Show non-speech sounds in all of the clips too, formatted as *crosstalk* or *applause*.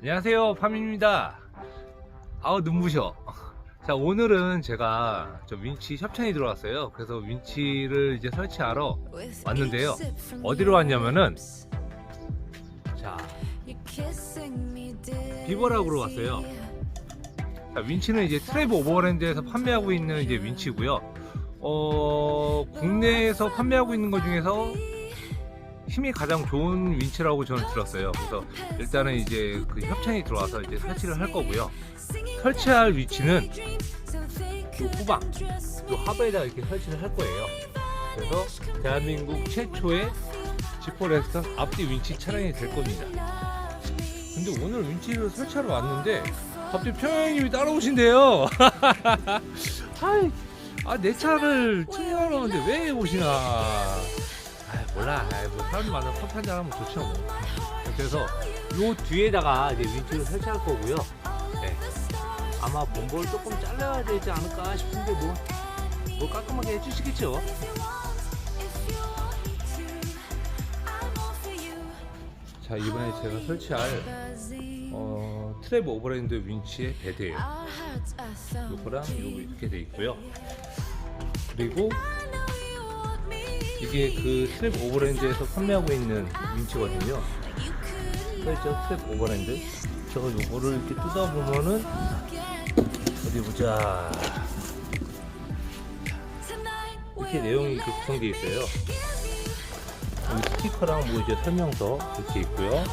안녕하세요 파민입니다. 아우 눈부셔. 자 오늘은 제가 저 윈치 협찬이 들어왔어요. 그래서 윈치를 이제 설치하러 왔는데요. 어디로 왔냐면은 자 비버락으로 왔어요. 자 윈치는 이제 트레브 오버랜드에서 판매하고 있는 이제 윈치고요. 어 국내에서 판매하고 있는 것 중에서 힘이 가장 좋은 윈치라고 저는 들었어요. 그래서 일단은 이제 그 협찬이 들어와서 이제 설치를 할 거고요. 설치할 위치는 이 후방, 이 하부에다 이렇게 설치를 할 거예요. 그래서 대한민국 최초의 지포레스터 앞뒤 윈치 차량이 될 겁니다. 근데 오늘 윈치를 설치하러 왔는데 갑자기 평양님이 따라오신대요. *laughs* 아, 내 차를 튜닝하러 오는데 왜 오시나. 아 몰라. 아이, 뭐 사람 많으면 커피 한잔 하면 좋죠 뭐. 그래서 요 뒤에다가 이제 윈치를 설치할 거고요. 네. 아마 본보를 조금 잘라야 되지 않을까 싶은데 뭐, 뭐 깔끔하게 해주시겠죠? 자 이번에 제가 설치할 어, 트랩 오버랜드 윈치의 베드예요. 요거랑 요거 이렇게 돼 있고요. 그리고 이게 그 트랩 오버랜드에서 판매하고 있는 윈치거든요. 써있죠? 트랩 오버랜드. 제가 요거를 이렇게 뜯어보면은, 어디 보자. 이렇게 내용이 이렇게 구성되어 있어요. 여기 스티커랑 뭐 이제 설명서 이렇게 있고요.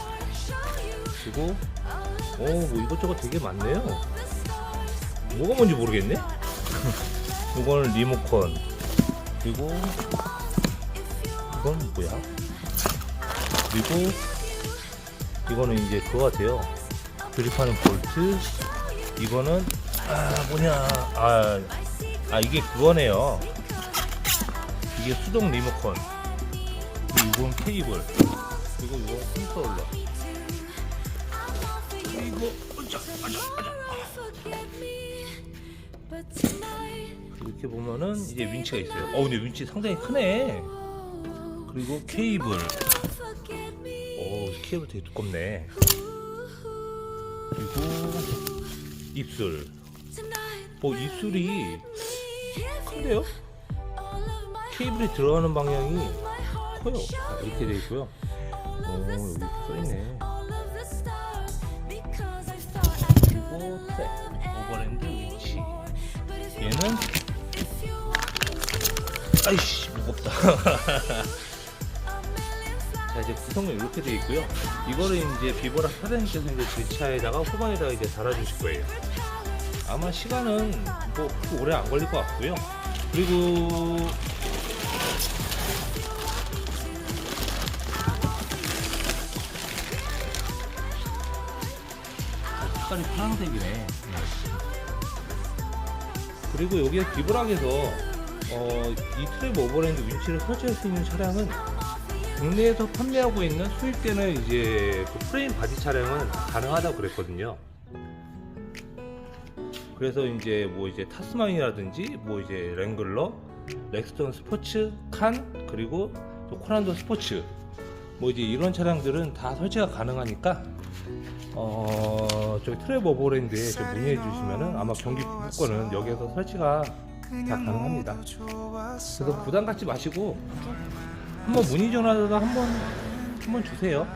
그리고, 오, 뭐 이것저것 되게 많네요. 뭐가 뭔지 모르겠네? *laughs* 요거는 리모컨. 그리고 이건 뭐야? 그리고 이거는 이제 그거 같아요. 조립하는 볼트. 이거는 아 뭐냐? 아, 아 이게 그거네요. 이게 수동 리모컨. 이건 케이블. 그리고 이건 컨트롤러. 그리고 아자. 이렇게 보면은 이제 윈치가 있어요. 어 근데 윈치 상당히 크네. 그리고 케이블. 오 케이블 되게 두껍네. 그리고 입술. 어 입술이 큰데요? 케이블이 들어가는 방향이 커요. 아, 이렇게 돼 있고요. 오 여기 이렇게 써 있네. 그리고 트랙 오버랜드 윈치. 얘는 아이씨 무겁다. *laughs* 자 이제 구성은 이렇게 되어 있고요. 이거를 이제 비보라 사장님께서 이제 제 차에다가 후방에다가 이제 달아주실 거예요. 아마 시간은 뭐 그렇게 오래 안 걸릴 것 같고요. 그리고 색깔이 파란색이네. 그리고 여기에 비브락에서 어, 이 트랩 오버랜드 윈치를 설치할 수 있는 차량은 국내에서 판매하고 있는 수입되는 이제 그 프레임 바디 차량은 가능하다고 그랬거든요. 그래서 이제 뭐 이제 타스만이라든지 뭐 이제 랭글러, 렉스턴 스포츠, 칸 그리고 또 코란도 스포츠 뭐 이제 이런 차량들은 다 설치가 가능하니까 어 저기 트랩 오버랜드에 좀 문의해 주시면은 아마 경기 북부권은 여기에서 설치가 다 가능합니다. 그래서 부담 갖지 마시고 한번 문의 전화라도 한번 한번 주세요.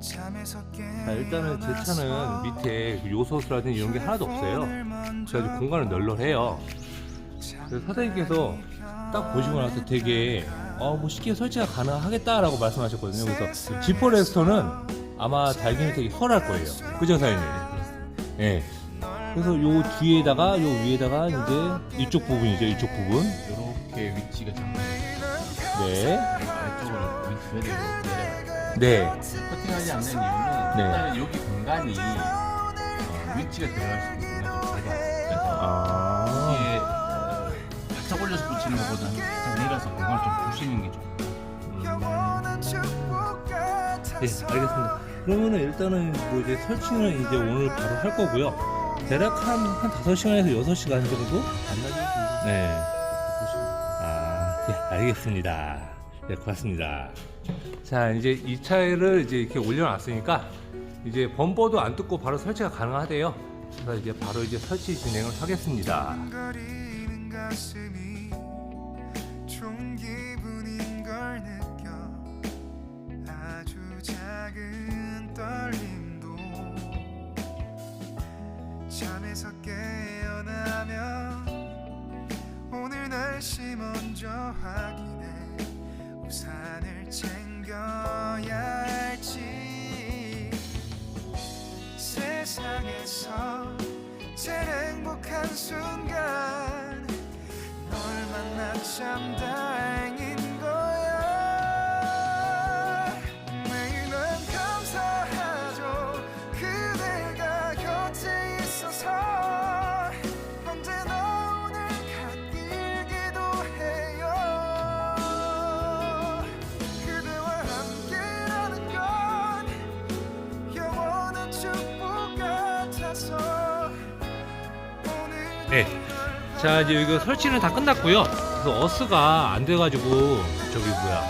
자, 일단은 제 차는 밑에 그 요소수라든지 이런 게 하나도 없어요. 그래가지고 공간은 널널해요. 그래서 사장님께서 딱 보시고 나서 되게 어, 뭐 쉽게 설치가 가능하겠다라고 말씀하셨거든요. 그래서 지퍼 레스터는 아마 달기는 되게 헐할 거예요. 그죠, 사장님? 예. 그래서 요 뒤에다가 요 위에다가 이제 이쪽 부분이죠, 이쪽 부분. 이렇게 위치가 잡혀 네. 아래쪽으로 윈치 베드로 내려가요. 네. 커팅하지 않는 이유는 네. 일단은 여기 공간이 어, 위치가 들어갈 수 있는 공간이 좀 좁아요. 그래서 아. 이게 어, 바짝 올려서 붙이는 것보다는 바짝 내려서 공간을 좀 주시는 게 좋아요. 네, 알겠습니다. 그러면은 일단은 뭐 이제 설치는 이제 오늘 바로 할 거고요. 대략 한, 한 5시간에서 6시간 정도? 안나죠? 네. 아, 네, 알겠습니다. 네, 고맙습니다. 자 이제 이 차를 이제 이렇게 올려놨으니까 이제 범버도 안 뜯고 바로 설치가 가능하대요. 그래서 이제 바로 이제 설치 진행을 하겠습니다. 작은 떨림도 잠에서 깨어나면 오늘 날씨 먼저 확인해 우산을 챙겨 네. 자 이제 이거 설치는 다 끝났고요. 그래서 어스가 안 돼가지고 저기 뭐야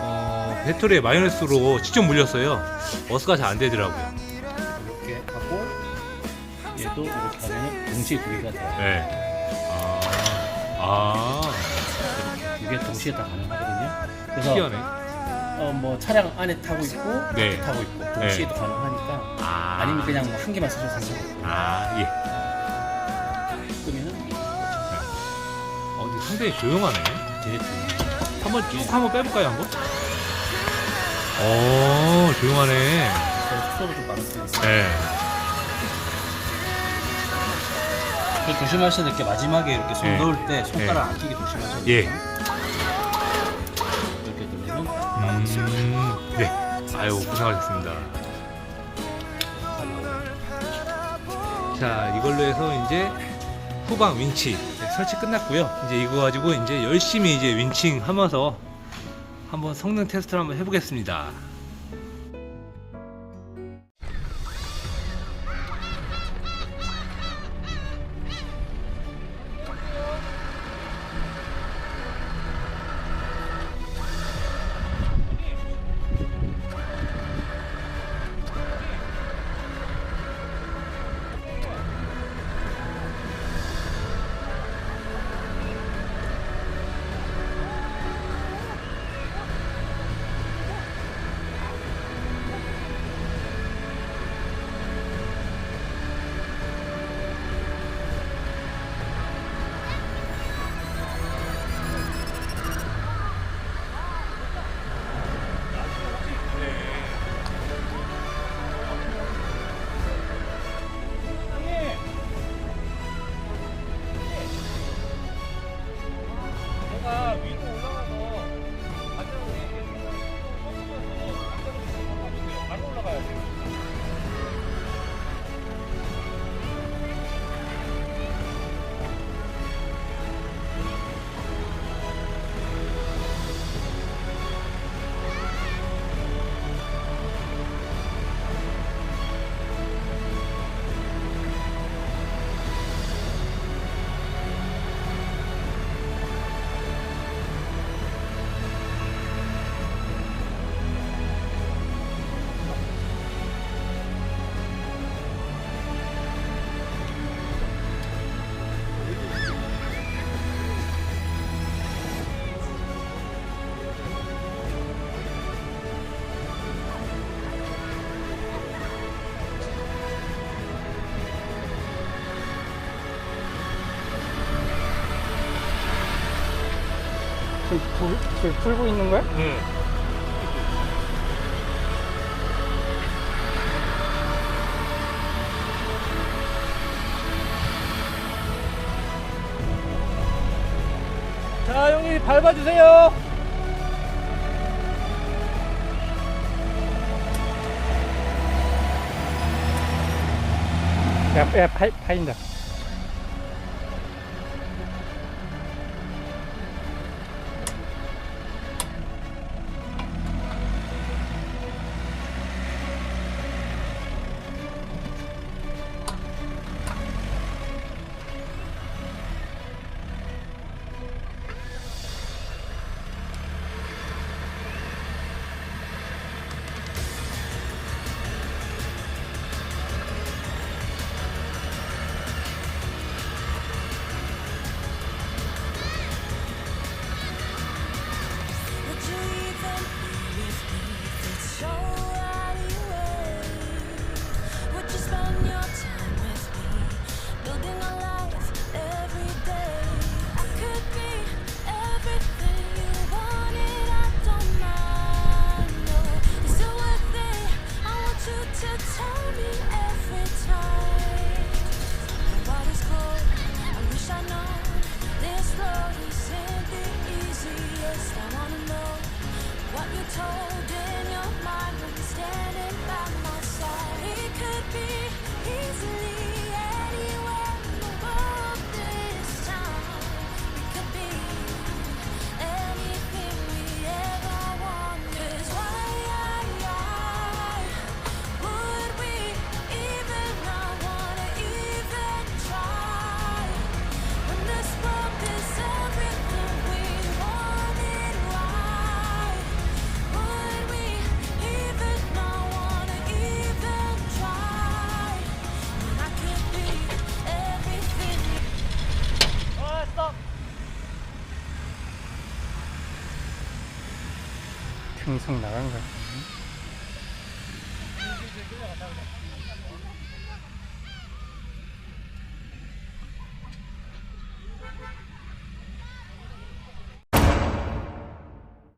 어, 배터리에 마이너스로 직접 물렸어요. 어스가 잘 안 되더라고요. 이렇게 하고 얘도 이렇게 하면 동시에 두 개가 돼요. 네. 아, 아 이게 동시에 다 가능하거든요. 그래서 특이하네. 어, 뭐 차량 안에 타고 있고 네. 밖에 타고 있고 동시에도 가능하니까 아, 아니면 그냥 뭐 한 개만 쓰셔도 상관없어요. 아 예. 상당히 조용하네. 한번 쭉 한번 빼볼까요 한번? 어 조용하네. 속도도 좀 빠를 수 있어요. 네. 그 조심하셔야 될 게 마지막에 이렇게 손 네. 넣을 때 손가락 네. 안 끼게 조심하셔야 돼요. 예. 이렇게 되면은 음, 네. 아유 고생하셨습니다. 자 이걸로 해서 이제 후방 윈치 설치 끝났고요. 이제 이거 가지고 이제 열심히 이제 윈칭 하면서 한번 성능 테스트를 한번 해보겠습니다. 불 풀고 있는 거야? 응. 자, 형님 밟아주세요. 야, 야, 파, 파인다. 등속 나간 거야.